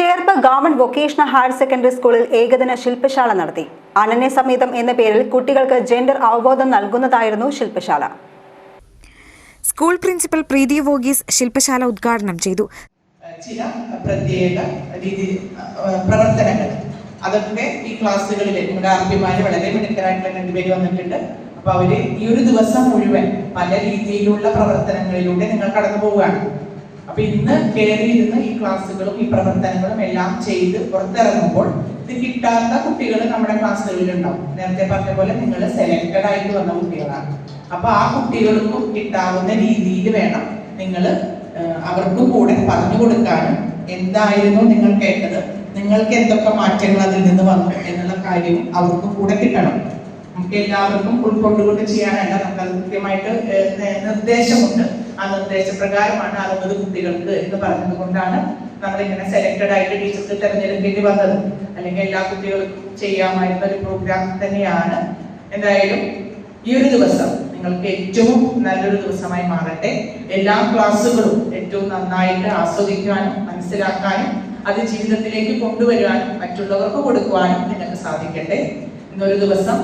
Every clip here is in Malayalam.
Cherpu government vocational higher secondary സ്കൂളിൽ ഏകദിന ശില്പശാല നടത്തി. അനന്യ സമീതം എന്ന പേരിൽ കുട്ടികൾക്ക് ജെൻഡർ അവബോധം നൽകുന്നതായിരുന്നു ശില്പശാല. സ്കൂൾ പ്രിൻസിപ്പൽ പ്രീതി വോഗീസ് ശില്പശാല ഉദ്ഘാടനം ചെയ്തു. ചില പ്രത്യേക രീതി പ്രവർത്തനങ്ങൾ. അതൊക്കെ ഈ ക്ലാസ്സുകളിൽ നമ്മുടെ ആർപിമാര് വളരെ മിടുക്കരായിട്ടുള്ള രണ്ടുപേര് വന്നിട്ടുണ്ട്. അപ്പൊ അവർ ഈ ഒരു ദിവസം മുഴുവൻ പല രീതിയിലുള്ള പ്രവർത്തനങ്ങളിലൂടെ നിങ്ങൾ കടന്നു പോവുകയാണ്. അപ്പൊ ഇന്ന് കയറിയിരുന്ന് ഈ ക്ലാസ്സുകളും ഈ പ്രവർത്തനങ്ങളും എല്ലാം ചെയ്ത് പുറത്തിറങ്ങുമ്പോൾ ഇത് കിട്ടാത്ത കുട്ടികൾ നമ്മുടെ ക്ലാസ്സുകളിൽ ഉണ്ടാവും നേരത്തെ പറഞ്ഞ പോലെ നിങ്ങൾ സെലക്റ്റഡ് ആയിട്ട് വന്ന കുട്ടികളാണ്. അപ്പൊ ആ കുട്ടികൾക്കും കിട്ടാവുന്ന രീതിയിൽ വേണം നിങ്ങൾ അവർക്കും കൂടെ പറഞ്ഞു കൊടുക്കാനും എന്തായിരുന്നു നിങ്ങൾ കേട്ടത് നിങ്ങൾക്ക് എന്തൊക്കെ മാറ്റങ്ങൾ അതിൽ നിന്ന് വന്നു എന്നുള്ള കാര്യവും അവർക്കും കൂടെ കിട്ടണം. നമുക്ക് എല്ലാവർക്കും ഉൾക്കൊണ്ടുകൊണ്ട് ചെയ്യാനല്ല അത് കൃത്യമായിട്ട് നിർദ്ദേശമുണ്ട്. ആ നിർദ്ദേശപ്രകാരമാണ് അറുപത് കുട്ടികൾക്ക് എന്ന് പറഞ്ഞത് കൊണ്ടാണ് നമ്മളിങ്ങനെ സെലക്ടഡ് ആയിട്ട് ടീച്ചർക്ക് തിരഞ്ഞെടുക്കേണ്ടി വന്നത്. അല്ലെങ്കിൽ എല്ലാ കുട്ടികൾക്കും ചെയ്യാമായിരുന്ന ഒരു പ്രോഗ്രാം തന്നെയാണ്. എന്തായാലും ഈ ഒരു ദിവസം നിങ്ങൾക്ക് ഏറ്റവും നല്ലൊരു ദിവസമായി മാറട്ടെ. എല്ലാ ക്ലാസ്സുകളും ഏറ്റവും നന്നായിട്ട് ആസ്വദിക്കുവാനും മനസ്സിലാക്കാനും അത് ജീവിതത്തിലേക്ക് കൊണ്ടുവരുവാനും മറ്റുള്ളവർക്ക് കൊടുക്കുവാനും നിങ്ങൾക്ക് സാധിക്കട്ടെ. ഇന്നൊരു ദിവസം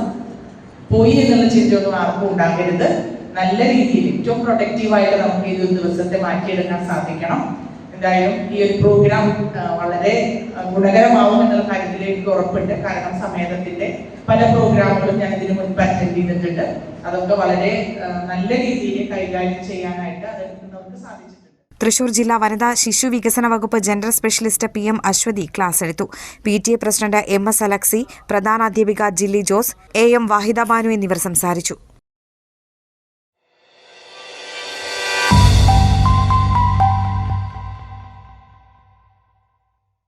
പോയി എന്നുള്ള ചിന്തയൊന്നും ആർക്കും ഉണ്ടാകരുത്. നല്ല രീതിയിൽ ഏറ്റവും പ്രൊഡക്റ്റീവായിട്ട് നമുക്ക് ഈ ഒരു ദിവസത്തെ മാറ്റിയെടുക്കാൻ സാധിക്കണം. എന്തായാലും ഈ ഒരു പ്രോഗ്രാം വളരെ ഗുണകരമാവും എന്നുള്ള കാര്യത്തിൽ എനിക്ക് ഉറപ്പുണ്ട്. കാരണം സമേതത്തിന്റെ പല പ്രോഗ്രാമുകളും ഞാൻ ഇതിനു മുൻപ് അറ്റൻഡ് ചെയ്തിട്ടുണ്ട്. അതൊക്കെ വളരെ നല്ല രീതിയിൽ കൈകാര്യം ചെയ്യാനായിട്ട് അത് നമുക്ക് സാധിച്ചു തൃശൂർ ജില്ലാ വനിതാ ശിശു വികസന വകുപ്പ് general specialist P M Aswathy class എടുത്തു. P T A president M S Alexi പ്രധാനാധ്യാപിക Jilly Jose A M Vahida Banu എന്നിവർ സംസാരിച്ചു.